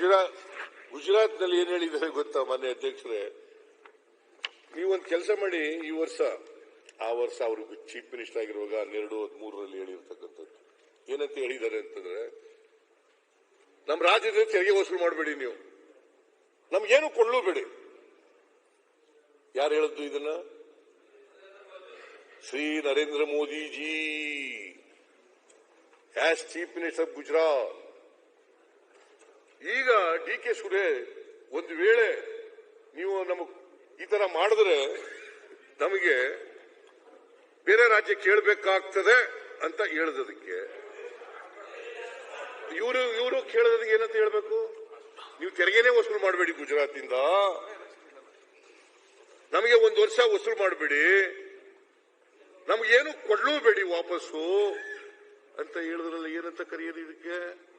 ಗುಜರಾತ್ ಗುಜರಾತ್ನಲ್ಲಿ ಏನ್ ಹೇಳಿದ್ದಾರೆ ಗೊತ್ತಾ ಮಾನ್ಯ ಅಧ್ಯಕ್ಷರೇ? ನೀವೊಂದು ಕೆಲಸ ಮಾಡಿ ಈ ವರ್ಷ, ಆ ವರ್ಷ ಅವರು ಚೀಫ್ ಮಿನಿಸ್ಟರ್ ಆಗಿರುವಾಗ ಹನ್ನೆರಡು, ಹದಿಮೂರರಲ್ಲಿ ಹೇಳಿರ್ತಕ್ಕಂಥದ್ದು. ಏನಂತ ಹೇಳಿದ್ದಾರೆ ಅಂತಂದ್ರೆ ನಮ್ಮ ರಾಜ್ಯದ ತೆರಿಗೆ ವಸೂಲು ಮಾಡಬೇಡಿ ನೀವು. ನಮ್ಗೇನು ಕೊಳ್ಳೂಬೇಡಿ. ಯಾರು ಹೇಳಿದ್ದು ಇದನ್ನ? Shri Narendra Modi ji as chief minister Gujarat ಈಗ ಡಿ ಕೆ ಸುರೇಶ್ ಒಂದು ವೇಳೆ ನೀವು ನಮಗ್ ಈ ತರ ಮಾಡಿದ್ರೆ ನಮಗೆ ಬೇರೆ ರಾಜ್ಯ ಕೇಳಬೇಕಾಗ್ತದೆ ಅಂತ ಹೇಳ್ದದಕ್ಕೆ. ಇವರು ಇವರು ಕೇಳೋದಕ್ಕೆ ಏನಂತ ಹೇಳ್ಬೇಕು? ನೀವು ತೆರಿಗೆನೇ ವಸೂಲು ಮಾಡಬೇಡಿ ಗುಜರಾತಿಂದ. ನಮಗೆ ಒಂದು ವರ್ಷ ವಸೂಲು ಮಾಡಬೇಡಿ. ನಮಗೇನು ಕೊಡ್ಲೂ ಬೇಡಿ ವಾಪಸ್ಸು ಅಂತ ಹೇಳಿದ್ರಲ್ಲ ಏನಂತ ಕರೆಯೋದು ಇದಕ್ಕೆ?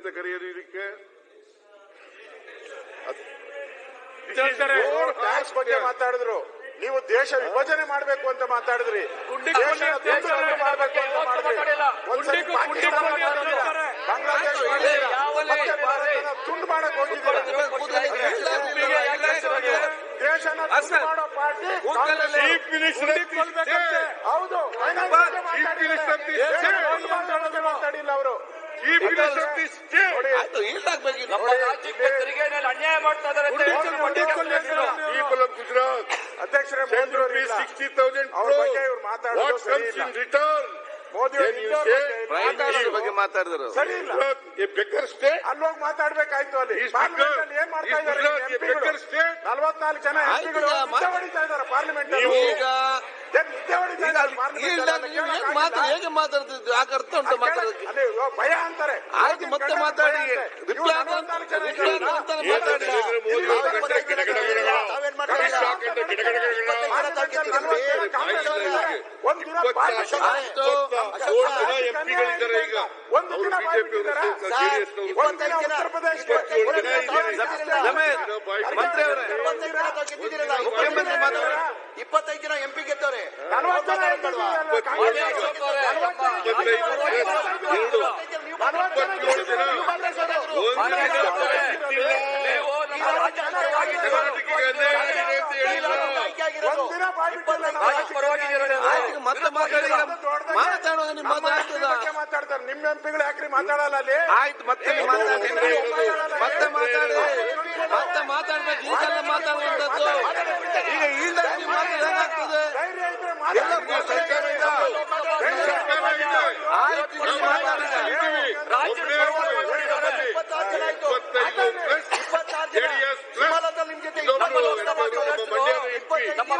ಏನಂತ ಕರೆಯೋದು ಇದಕ್ಕೆ? ಟ್ಯಾಕ್ಸ್ ಬಗ್ಗೆ ಮಾತಾಡಿದ್ರು. ನೀವು ದೇಶ ವಿಭಜನೆ ಮಾಡಬೇಕು ಅಂತ ಮಾತಾಡಿದ್ರಿ. ಅಂತ. ಬಾಂಗ್ಲಾದೇಶ ತುಂಡು ಮಾಡಕ್ ಹೋಗಿದ್ದೀರಾ? ದೇಶನ ಮಾಡೋ ಪಾರ್ಟಿ ಕಾಂಗ್ರೆಸ್. ಚೀಫ್ ಮಿನಿಸ್ಟರ್ ಹೌದು. ಮಾತಾಡಿಲ್ಲ. ಅವರು ಅನ್ಯಾಯ ಮಾಡ್ತಾ ಇದ್ದಾರೆ ಅಂತ ಸಿಕ್ಸ್ಟಿ ತೌಸಂಡ್ ಹೇಳಿ ಗುಂಡಿ ಪೀಪಲ್ ಆಫ್ ಗುಜರಾತ್. ಅಧ್ಯಕ್ಷರೇ send ಮೋದಿ ಅವರು rupees ಇಲ್ಲ. 60,000 ಅವ್ರ ಬಗ್ಗೆ ಮಾತಾಡಿದ್ರು? ಹೋಗಿ ಮಾತಾಡ್ಬೇಕಾಯ್ತು ಅಲ್ಲಿ. ಏನ್ ಮಾಡ್ತಾ ಇದ್ದಾರೆ? ನಲ್ವತ್ನಾಲ್ಕು ಜನ ಹೊಡಿತಾ ಇದ್ದಾರೆ ಪಾರ್ಲಿಮೆಂಟ್ ಹೇಗೆ ಮಾತು ಹೇಗೆ ಮಾತಾಡ್ತಿದ್ರು? ಯಾಕೆ ಅರ್ಥ ಉಂಟು ಮಾತಾಡೋದಕ್ಕೆ ಭಯ ಅಂತಾರೆ. ಆಯ್ತು ಮತ್ತೆ ಮಾತಾಡಿ. ರಿಪ್ಲೈ ಮಾತಾಡಿ. ಎಂಪಿಗಳಿದ್ದಾರೆ ಈಗ ಒಂದು ದಿನ ಮಂತ್ರಿ ಅವರೇ ಇಪ್ಪತ್ತೈದು ಜನ ಎಂಪಿ ಗೆದ್ದವ್ರೆ ನಲವತ್ತು. ನಲವತ್ತು ಇಪ್ಪತ್ತೈದು ಜನ ಇಪ್ಪತ್ತೇಳು ಜನ ಒಂದು ದಿನ ಪರಿಸ್ಥಿತಿ ಇಲ್ಲ. ನೀವು ನಮ್ಮ ರಾಜ್ಯದ ಪರವಾಗಿದ್ದೀರಾ? ಕರ್ನಾಟಕಕ್ಕೆ ಅನ್ಯಾಯ ಆಗಿದೆ ಅಂತ ಹೇಳಿಲ್ಲ ಒಂದ್ ದಿನ ಬಾಯ್ಬಿಟ್ಟಿಲ್ಲ ನಮ್ಮ ರಾಜ್ಯದ ಪರವಾಗಿದ್ದೀರಾ? ಆಯ್ತು ಈಗ ಮತ್ತೆ ಮಾತಾಡಿ ಈಗ ಮಾತಾಡುವಾಗ ನೀವು ನಮ್ಮ ಮಾತಾಡ್ತದ MP ಬಗ್ಗೆ ಮಾತಾಡ್ತಾರೆ. ನಿಮ್ಮ ಎಂಪಿಗಳು ಯಾಕ್ರಿ ಮಾತಾಡಲ್ಲ ಅಲ್ಲಿ? ಆಯ್ತು ಮತ್ತೆ ಮತ್ತೆ ಮಾತಾಡಿ. ಮತ್ತೆ ಮಾತಾಡ್ಬೇಕು. ಈಗಲೇ ಮಾತಾಡುವಂತದ್ದು ಈಗ ಈಗ ನೀವು ಮಾತಾಡಿ. ಹೇಗಾಗ್ತದೆ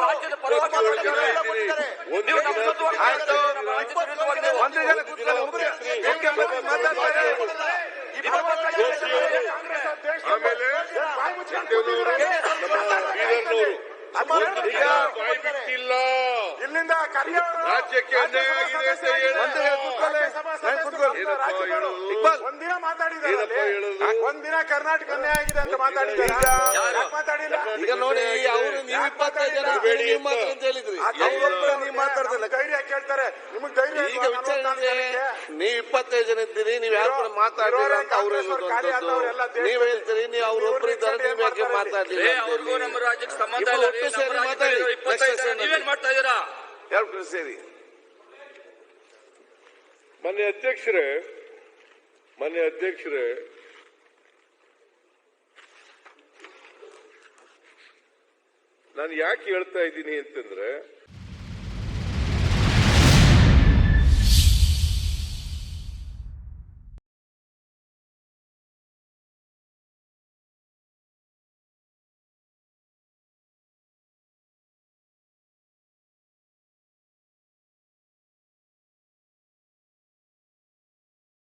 ರಾಜ್ಯದ ಆಮೇಲೆ ಬೀದರ್ನವರು ಬಿಟ್ಟಿಲ್ಲ ಇಲ್ಲಿಂದ ರಾಜ್ಯಕ್ಕೆ ಅನ್ಯಾಯ ಆಗಿದೆ ಅಂತ ಹೇಳಿ. ಇಕ್ಬಾಲ್ ಒಂದಿನ ಮಾತಾಡಿದ್ದಾರೆ ಒಂದಿನ ಕರ್ನಾಟಕ ಅನ್ಯಾಯ ಆಗಿದೆ ಅಂತ ಮಾತಾಡಿದ್ದಾರೆ. ಮಾತಾಡಿಲ್ಲ? ಈಗ ನೋಡಿ ಅವರು ನೀವು ಇಪ್ಪತ್ತೈದು ಜನ ಬೇಡಿ ನೀವು ಮಾತ್ರ ಅಂತ ಹೇಳಿದ್ರಿ. ನೀವು ಮಾತಾಡ್ತಿಲ್ಲ ಧೈರ್ಯ ಕೇಳ್ತಾರೆ. ನಿಮಗ್ ಧೈರ್ಯ ಈಗ ಇಲ್ವಾ? ವಿಚಾರ ನಲವತ್ನಾಲ್ಕು ಜನಕ್ಕೆ? ನೀವು ಇಪ್ಪತ್ತೈದು ಜನ ಇದ್ದೀರಿ ನೀವು ಯಾರು ಕೂಡ ಮಾತಾಡಿಲ್ಲ ಅಂತ ಅವ್ರು ನೀವು ನೀವ್ ಹೇಳ್ತೀರಿ ನೀವು ಅವ್ರೊಬ್ರು ಇದ್ದಾರೆ ನೀವು ಯಾಕೆ ಮಾತಾಡ್ಲಿಲ್ಲ ಅವ್ರಿಗೂ. ನಮ್ಮ ರಾಜ್ಯಕ್ಕೆ ಸಂಬಂಧ ಇಲ್ಲ ಒಟ್ಟು ಸೇರಿ ಮಾತಾಡಿ. ನೀವೇನ್ ಮಾಡ್ತಾ ಇದ್ದೀರಾ? ಎರಡು ಸೇರಿ? ಮನೆ ಅಧ್ಯಕ್ಷರೇ ಮನೆ ಅಧ್ಯಕ್ಷರೇ ನಾನು ಯಾಕೆ ಹೇಳ್ತಾ ಇದ್ದೀನಿ ಅಂತಂದ್ರೆ